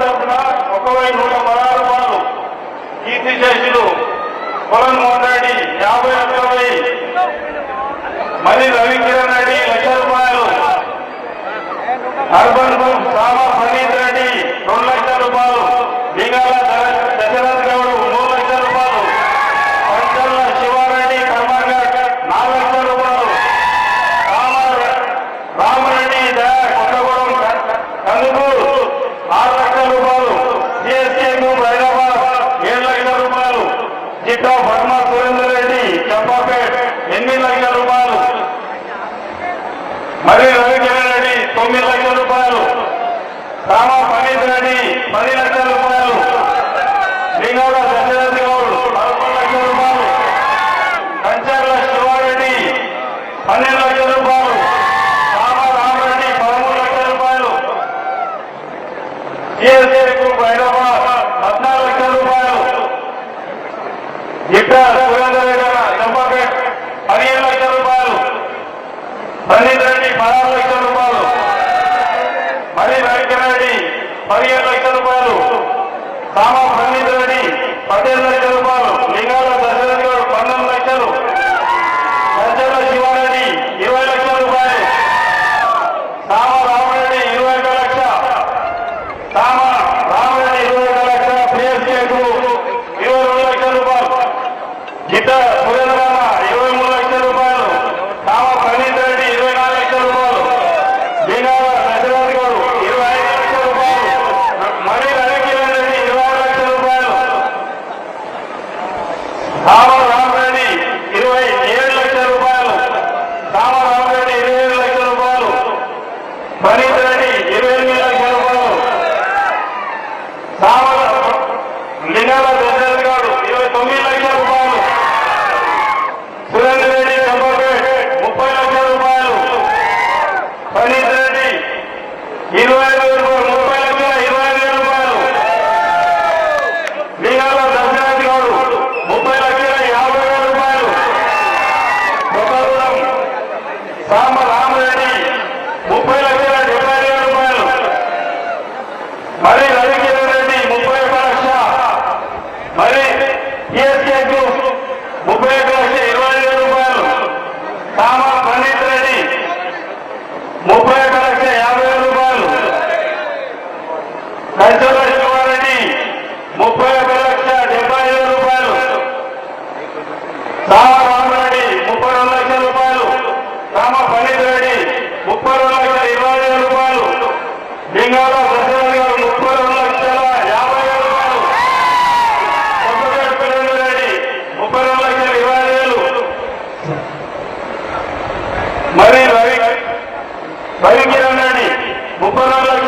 తరఫున ఒక వెయ్యి నూట పదహారు వాళ్ళు కీర్తి చేసిలు మోహన్ రెడ్డి యాభై అరవై. మరి రవికిరణ్ రెడ్డి లక్ష రూపాయలు. అర్బన్ గ్రూప్ సామా పండిత్ రెడ్డి రెండు లక్షల రూపాయలు. బీగాల దశరథ ఇట్లా వర్మ సురేందర్ రెడ్డి చంపాపేట్ ఎనిమిది లక్షల రూపాయలు. మరి రవికిరణ్ రెడ్డి తొమ్మిది లక్షల రూపాయలు. రామా పనీత్ రెడ్డి పది లక్షల రూపాయలు. శ్రీనగర్ ప్రదీప్ రెడ్డి పదహారు లక్షల రూపాయలు. మరి వెంకటరెడ్డి పదిహేను లక్షల జిఎస్టీకు ముప్పై ఒక లక్ష ఇరవై వేల రూపాయలు. తామ పండిత్ రెడ్డి ముప్పై ఒక లక్ష యాభై వేల రూపాయలు. కంచెల శివారెడ్డి ముప్పై ఒక లక్ష డెబ్బై వేల రూపాయలు. బయలుదేరాలని ముప్పై నాలుగు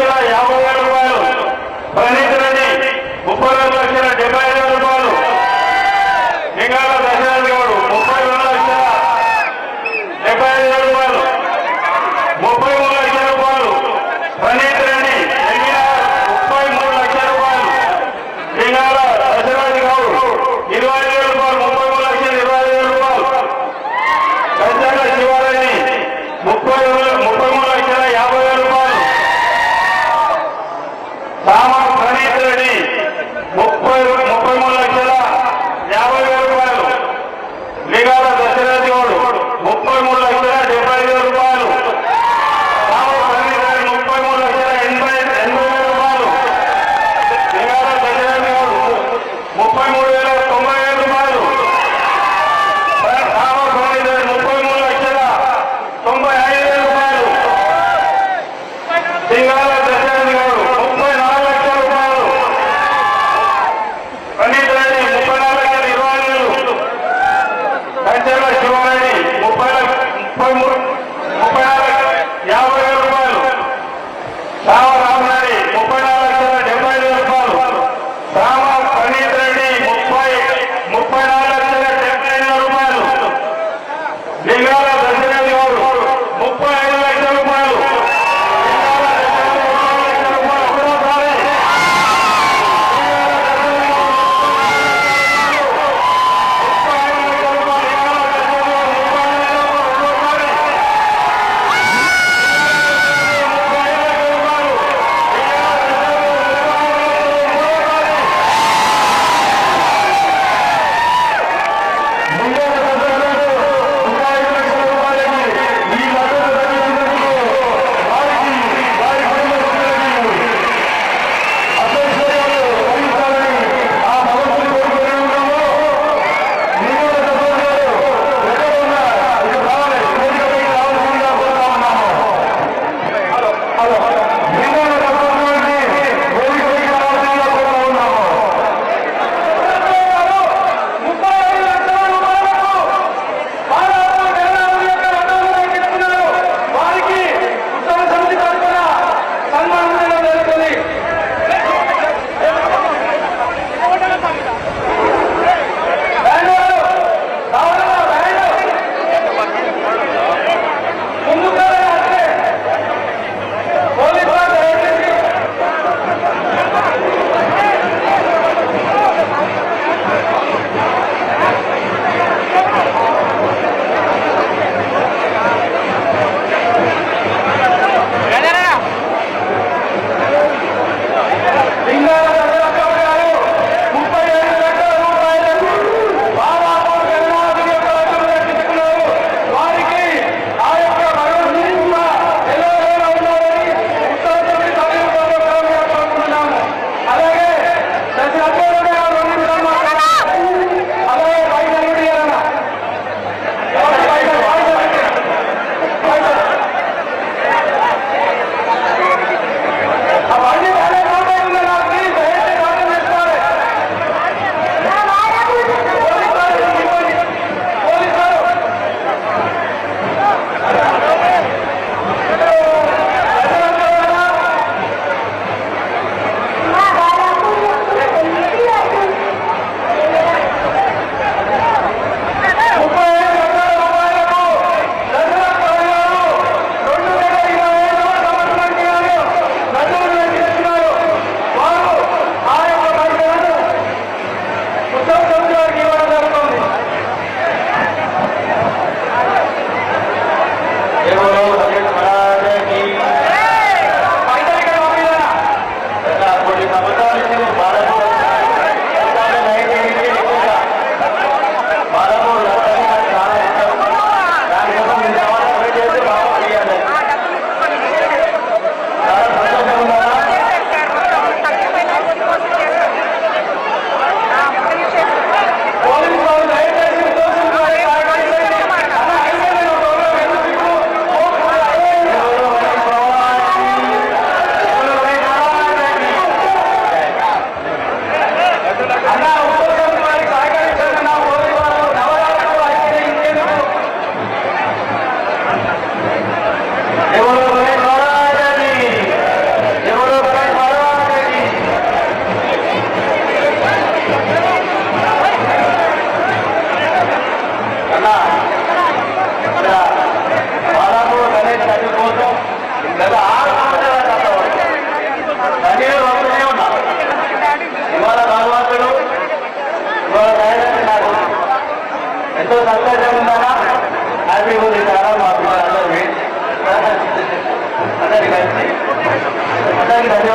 Gracias.